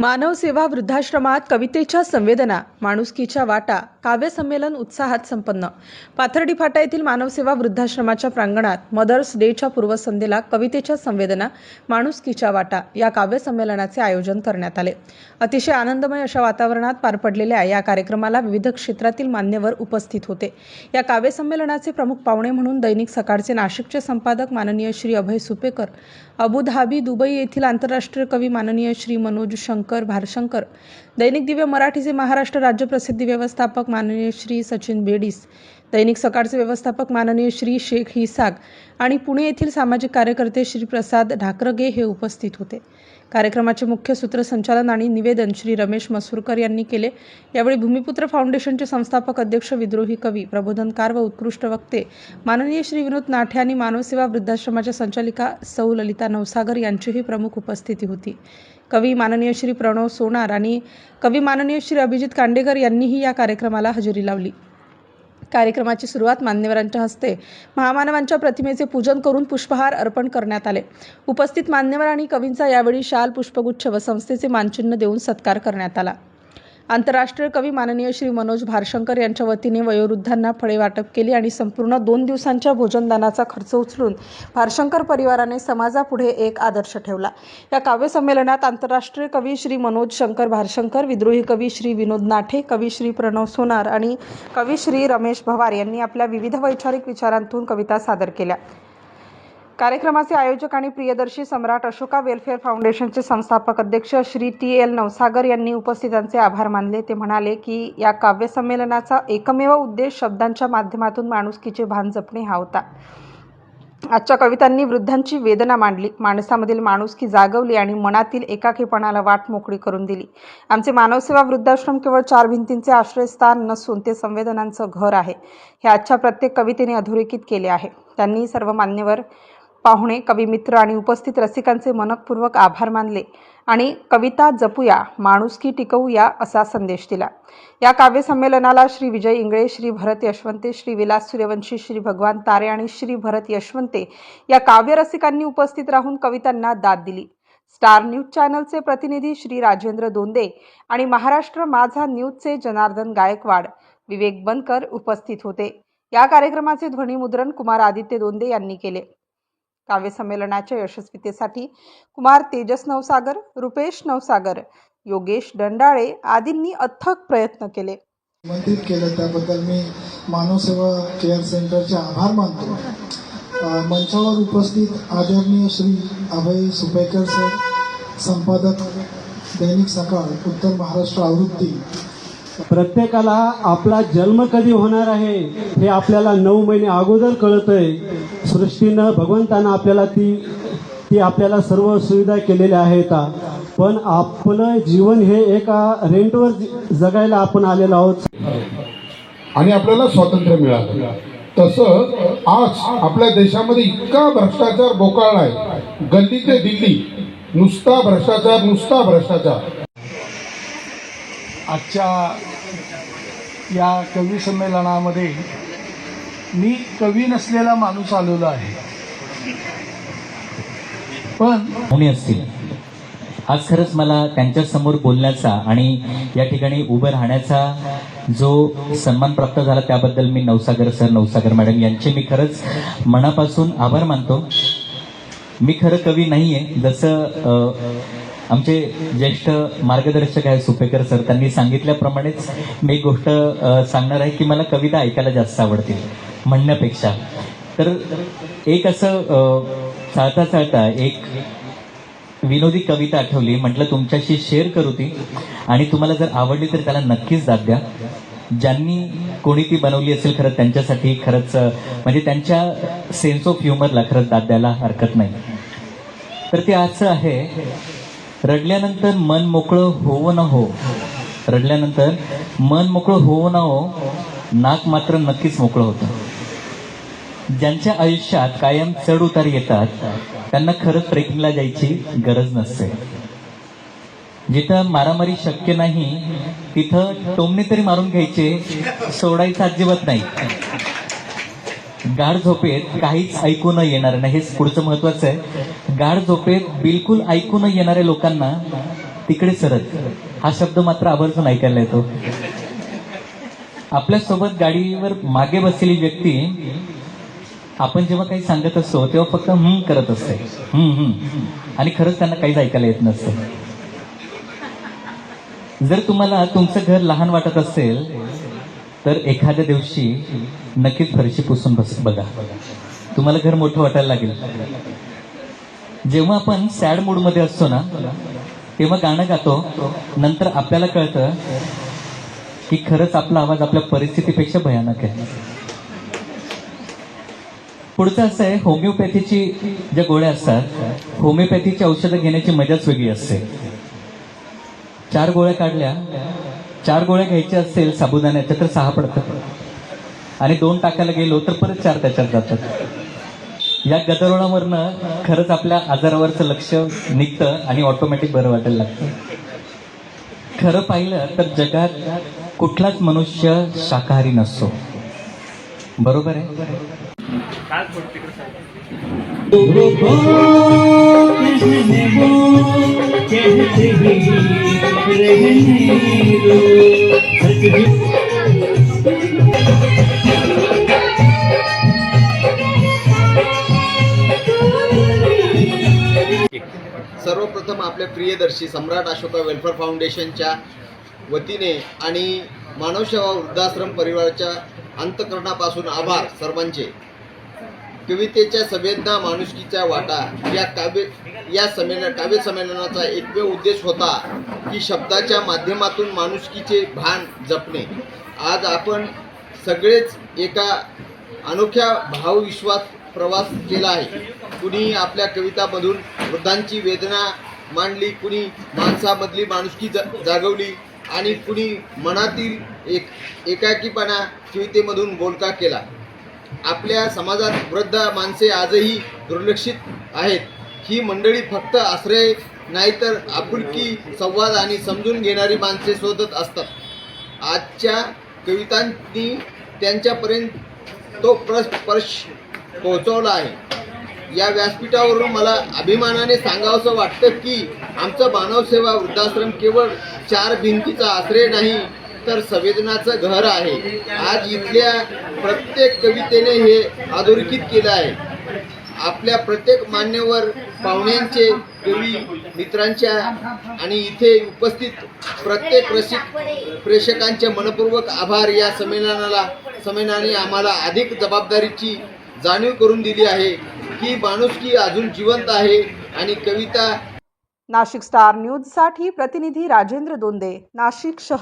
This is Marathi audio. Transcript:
मानव सेवा वृद्धाश्रमात कवितेच्या संवेदना माणुसकीच्या वाटा काव्यसंमेलन उत्साहात संपन्न. पाथर्डी फाटा येथील मानवसेवा वृद्धाश्रमाच्या प्रांगणात मदर्स डेच्या पूर्वसंध्येला कवितेच्या संवेदना माणुसकीच्या वाटा या काव्यसंमेलनाचे आयोजन करण्यात आले. अतिशय आनंदमय अशा वातावरणात पार पडलेल्या या कार्यक्रमाला विविध क्षेत्रातील मान्यवर उपस्थित होते. या काव्यसंमेलनाचे प्रमुख पाहुणे म्हणून दैनिक सकाळचे नाशिकचे संपादक माननीय Shri Abhay Supekar Abu Dhabi Dubai येथील आंतरराष्ट्रीय कवी माननीय श्री मनोज शंकर भारशंकर. दैनिक दिव्य मराठीचे महाराष्ट्र राज्य प्रसिद्धी व्यवस्थापक माननीय श्री सचिन बेडीस दैनिक सकाळचे व्यवस्थापक माननीय श्री शेख हिसाग आणि पुणे येथील सामाजिक कार्यकर्ते श्री प्रसाद ढाकरगे हे उपस्थित होते. कार्यक्रमाचे मुख्य सूत्रसंचालन आणि निवेदन श्री रमेश मसूरकर यांनी केले. यावेळी भूमिपुत्र फाउंडेशनचे संस्थापक अध्यक्ष विद्रोही कवी प्रबोधनकार व उत्कृष्ट वक्ते माननीय श्री विनोद नाठे आणि मानवसेवा वृद्धाश्रमाच्या संचालिका सौ ललिता नवसागर यांचीही प्रमुख उपस्थिती होती. कवी माननीय श्री प्रणव सोनार आणि कवी माननीय श्री अभिजित कांडेकर यांनीही या कार्यक्रमाला हजेरी लावली. कार्यक्रमाची सुरुवात मान्यवरांच्या हस्ते महामानवांच्या प्रतिमेचे पूजन करून पुष्पहार अर्पण करण्यात आले. उपस्थित मान्यवर आणि कवींचा यावेळी शाल पुष्पगुच्छ व संस्थेचे मानचिन्ह देऊन सत्कार करण्यात आला. आंतरराष्ट्रीय कवी माननीय श्री मनोज भारशंकर यांच्या वतीने वयोवृद्धांना फळे वाटप केली आणि संपूर्ण दोन दिवसांच्या भोजनदानाचा खर्च उचलून भारशंकर परिवाराने समाजापुढे एक आदर्श ठेवला. या काव्यसंमेलनात आंतरराष्ट्रीय कवी श्री मनोज शंकर भारशंकर विद्रोही कवी श्री विनोद नाठे कवी श्री प्रणव सोनार आणि कवी श्री रमेश भवार यांनी आपल्या विविध वैचारिक विचारांतून कविता सादर केल्या. कार्यक्रमाचे आयोजक आणि प्रियदर्शी सम्राट अशोका वेलफेअर फाउंडेशनचे संस्थापक अध्यक्ष श्री टी एल नवसागर यांनी उपस्थितांचे आभार मानले. ते म्हणाले की या काव्यसंमेलनाचा एकमेव उद्देश शब्दांच्या माध्यमातून माणुसकीचे भान जपणे हा होता. आजच्या कवितांनी वृद्धांची वेदना मांडली. माणसामधील माणुसकी जागवली आणि मनातील एकाकीपणाला वाट मोकळी करून दिली. आमचे मानवसेवा वृद्धाश्रम केवळ चार भिंतींचे आश्रयस्थान नसून ते संवेदनांचं घर आहे. हे आजच्या प्रत्येक कवितेने अधोरेखित केले आहे. त्यांनी सर्व मान्यवर पाहुणे कविमित्र आणि उपस्थित रसिकांचे मनपूर्वक आभार मानले आणि कविता जपूया माणुसकी टिकवूया असा संदेश दिला. या काव्य संमेलनाला श्री विजय इंगळे श्री भरत यशवंते श्री विलास सूर्यवंशी श्री भगवान तारे आणि श्री भरत यशवंते या काव्य रसिकांनी उपस्थित राहून कवितांना दाद दिली. स्टार न्यूज चॅनलचे प्रतिनिधी श्री राजेंद्र दोंदे आणि महाराष्ट्र माझा न्यूजचे जनार्दन गायकवाड विवेक बनकर उपस्थित होते. या कार्यक्रमाचे ध्वनिमुद्रण कुमार आदित्य दोंदे यांनी केले. काव्य संमेलनाच्या यशस्वीतेसाठी कुमार तेजस नवसागर रुपेश नवसागर योगेश दंडाळे आदींनी अथक प्रयत्न केले. आमंत्रित केलं त्याबद्दल मी मानवसेवा केअर सेंटरचे आभार मानतो. मंचावर उपस्थित आदरणीय श्री अभय सुपेकर सर संपादक दैनिक सकाळ उत्तर महाराष्ट्र आवृत्ती. प्रत्येकाला आपला जन्म कधी होणार आहे हे आपल्याला नऊ महिने अगोदर कळतंय. सृष्टीनं भगवंतानं आपल्याला ती ती आपल्याला सर्व सुविधा केलेल्या आहेत. पण आपलं जीवन हे एका रेंटवर जगायला आपण आलेलो आहोत. आणि आपल्याला स्वातंत्र्य मिळालं. तसं आज आपल्या देशामध्ये इतका भ्रष्टाचार बोकाळलाय गल्ली ते दिल्ली नुसता भ्रष्टाचार नुसता भ्रष्टाचार. आजच्या या कवी संमेलनामध्ये मी कवी नसलेला माणूस आलेलो आहे. पण पाहुणे असतील? आज खरंच मला त्यांच्यासमोर बोलण्याचा आणि या ठिकाणी उभं राहण्याचा जो सन्मान प्राप्त झाला त्याबद्दल मी नवसागर सर नवसागर मॅडम यांचे मी खरंच मनापासून आभार मानतो. मी खरं कवी नाही आहे जसं आमचे ज्येष्ठ मार्गदर्शक आहे सुपेकर सर. त्यांनी सांगितल्याप्रमाणेच मी एक गोष्ट सांगणार आहे की मला कविता ऐकायला जास्त आवडतील म्हणण्यापेक्षा. तर एक असं अ, चालता चालता एक विनोदी कविता आठवली. म्हटलं तुमच्याशी शेअर करू ती. आणि तुम्हाला जर आवडली तर त्याला नक्कीच दाद द्या. ज्यांनी कोणी ती बनवली असेल खरं त्यांच्यासाठी खरंच म्हणजे त्यांच्या सेन्स ऑफ ह्युमरला खरंच दाद द्यायला हरकत नाही. तर ते असं आहे रडल्यानंतर मन मोकळं होवं न हो? रडल्यानंतर मन मोकळं होवं न हो? नाक मात्र नक्कीच मोकळं होतं. ज्यांच्या आयुष्यात कायम चढ उतार येतात त्यांना खरंच ट्रेकिंगला जायची गरज नसते. जिथं मारामारी शक्य नाही तिथं टोमणे तरी मारून घ्यायचे सोडायचं अजिबात नाही. गाढ झोपेत काहीच ऐकू न येणार नाही हेच पुढचं महत्वाचं आहे. गाढ झोपेत बिलकुल ऐकू न येणाऱ्या लोकांना तिकडे सरत हा शब्द मात्र आवर्जून ऐकायला येतो. आपल्यासोबत गाडीवर मागे बसलेली व्यक्ती आपण जेव्हा काही सांगत असतो तेव्हा फक्त हम्म करत असते. हम्म हम्म आणि खरंच त्यांना काहीच ऐकायला येत नसतं. जर तुम्हाला तुमचं घर लहान वाटत असेल तर एखाद्या दिवशी नक्कीच फरशी पुसून बस बघा. तुम्हाला घर मोठं वाटायला लागेल. जेव्हा आपण सॅड मूडमध्ये असतो ना तेव्हा गाणं गातो नंतर आपल्याला कळतं की खरंच आपला आवाज आपल्या परिस्थितीपेक्षा भयानक आहे. पुढचं असं आहे होमिओपॅथीची ज्या गोळ्या असतात होमिओपॅथीची औषधं घेण्याची मजाच वेगळी असते. चार गोळ्या काढल्या चार गोळ्या घ्यायच्या असेल साबुदाण्याच्या तर सहा पडतात. आणि दोन टाकायला गेलो तर परत चार त्याच्यात जातात. या गदारोळावरनं खरंच आपल्या आजारावरचं लक्ष निघतं आणि ऑटोमॅटिक बरं वाटायला लागतं. खरं पाहिलं तर जगात कुठलाच मनुष्य शाकाहारी नसतो. बरोबर आहे? प्रियदर्शी सम्राट अशोका वेलफेअर फाउंडेशनच्या वतीने आणि मानवसेवा वृद्धाश्रम परिवाराच्या अंतकरणापासून आभार सर्वांचे. कवितेच्या संवेदना माणुसकीच्या वाटा या काव्य या संमेलन काव्य संमेलनाचा एकमेव उद्देश होता की शब्दाच्या माध्यमातून माणुसकीचे भान जपणे. आज आपण सगळेच एका अनोख्या भावविश्वात प्रवास केला आहे. कुणी आपल्या कवितामधून वृद्धांची वेदना मांडली कुणी माणसामधली माणुसकी जा जागवली आणि कुणी मनातील एक एकाकीपणा कवितेमधून बोलका केला. आपल्या समाजात वृद्ध माणसे आजही दुर्लक्षित आहेत. ही मंडळी फक्त आश्रय नाही तर आपुलकी संवाद आणि समजून घेणारी माणसे शोधत असतात. आजच्या कवितांनी त्यांच्यापर्यंत तो प्रश स्पर्श पोहोचवला आहे. या व्यासपीठावरून मला अभिमानाने सांगावंसं वाटतं की आमचं मानवसेवा वृद्धाश्रम केवळ चार भिंतीचा आश्रय नाही तर संवेदनाचं घर आहे. आज इथल्या प्रत्येक कवितेने हे अधोरेखित केलं आहे. आपल्या प्रत्येक मान्यवर पाहुण्यांचे कवी मित्रांच्या आणि इथे उपस्थित प्रत्येक रसिक प्रेक्षकांचे मनपूर्वक आभार या संमेलनाला संमेलनाने आम्हाला अधिक जबाबदारीची जाणीव करून दिली आहे. की माणुसकी अजून जिवंत आहे आणि कविता नाशिक स्टार न्यूजसाठी प्रतिनिधी राजेंद्र दोंदे नाशिक शहर.